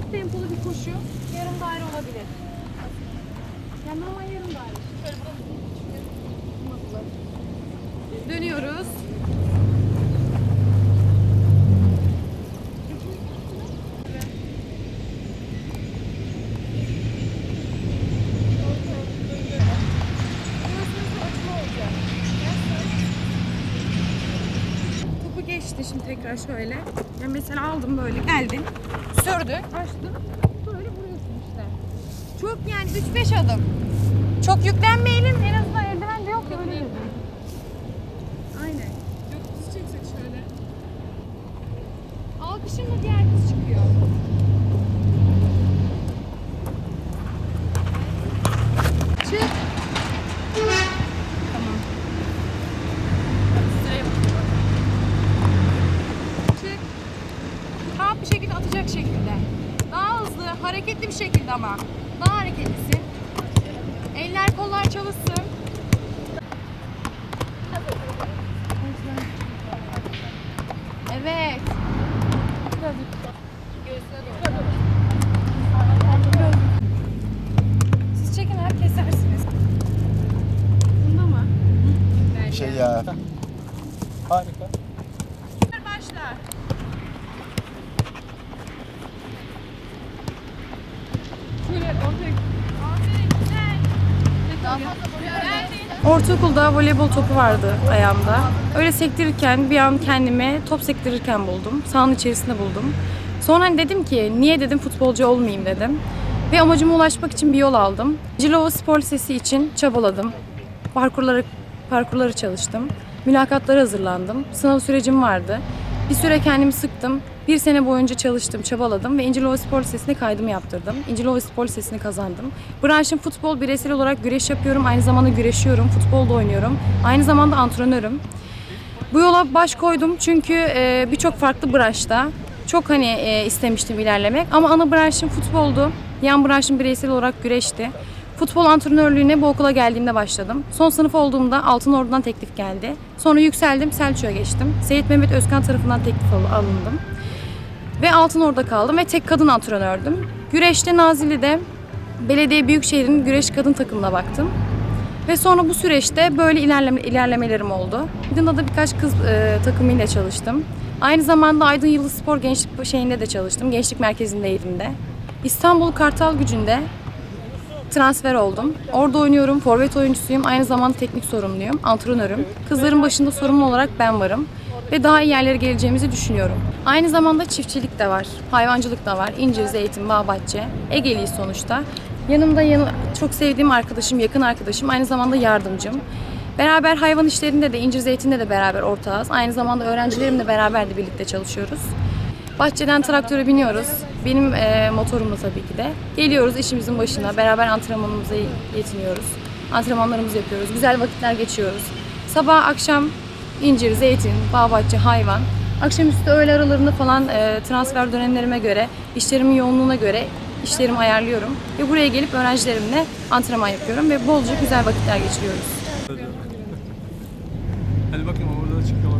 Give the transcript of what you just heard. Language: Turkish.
tempolu bir koşu yarım daire olabilir. Yani normal yarım daire. Dönüyoruz. Tekrar şöyle. Ya mesela aldım böyle geldin. Sürdün. Açtın. Böyle vuruyorsun işte. Çok yani 3-5 adım. Çok yüklenmeyelim. En azından eldiven de yok ya öyle yazın. Aynen. Yok kız çeksek şöyle. Alkışınla diğer kız hareketli bir şekilde ama. Daha hareketlisin. Eller kollar çalışsın. Evet. Siz çekin abi kesersiniz. Bunda mı? Şey ya. Harika. Başla. Ortaokulda voleybol topu vardı ayağımda. Öyle sektirirken bir an kendimi top sektirirken buldum. Sahanın içerisinde buldum. Sonra hani dedim ki niye dedim futbolcu olmayayım dedim. Ve amacıma ulaşmak için bir yol aldım. Cilova Spor Lisesi için çabaladım. Parkurları, parkurları çalıştım. Mülakatlara hazırlandım. Sınav sürecim vardı. Bir süre kendimi sıktım. Bir sene boyunca çalıştım, çabaladım ve İncilova Spor Lisesi'ne kaydımı yaptırdım. İncilova Spor Lisesi'ni kazandım. Branşım futbol, bireysel olarak güreş yapıyorum. Aynı zamanda güreşiyorum, futbol da oynuyorum. Aynı zamanda antrenörüm. Bu yola baş koydum çünkü e, birçok farklı branşta çok hani e, istemiştim ilerlemek. Ama ana branşım futboldu. Yan branşım bireysel olarak güreşti. Futbol antrenörlüğüne bu okula geldiğimde başladım. Son sınıf olduğumda Altınordu'dan teklif geldi. Sonra yükseldim, Selçuk'a geçtim. Seyit Mehmet Özkan tarafından teklif al- alındım. Ve Altınordu'da kaldım ve tek kadın antrenördüm. Güreşte Nazilli'de belediye büyükşehir'in güreş kadın takımına baktım. Ve sonra bu süreçte böyle ilerleme, ilerlemelerim oldu. Aydın'da da birkaç kız e, takımıyla çalıştım. Aynı zamanda Aydın Yıldız Spor Gençlik şeyinde de çalıştım. Gençlik merkezindeydim de. İstanbul Kartal Gücü'nde transfer oldum. Orada oynuyorum, forvet oyuncusuyum. Aynı zamanda teknik sorumluyum, antrenörüm. Kızların başında sorumlu olarak ben varım. Ve daha iyi yerlere geleceğimizi düşünüyorum. Aynı zamanda çiftçilik de var, hayvancılık da var. İncir, zeytin, bağ, bahçe. Egeliyiz sonuçta. Yanımda yanı, çok sevdiğim arkadaşım, yakın arkadaşım, aynı zamanda yardımcım. Beraber hayvan işlerinde de, incir zeytinde de beraber ortağız. Aynı zamanda öğrencilerimle beraber de birlikte çalışıyoruz. Bahçeden traktöre biniyoruz. Benim e, motorumla tabii ki de. Geliyoruz işimizin başına. Beraber antrenmanımıza yetiniyoruz. Antrenmanlarımızı yapıyoruz. Güzel vakitler geçiyoruz. Sabah akşam incir, zeytin, bağ bahçe, hayvan. Akşamüstü öğle aralarında falan e, transfer dönemlerime göre, işlerimin yoğunluğuna göre işlerimi ayarlıyorum. Ve buraya gelip öğrencilerimle antrenman yapıyorum ve bolca güzel vakitler geçiriyoruz. Hadi bakayım orada da çıkıyor.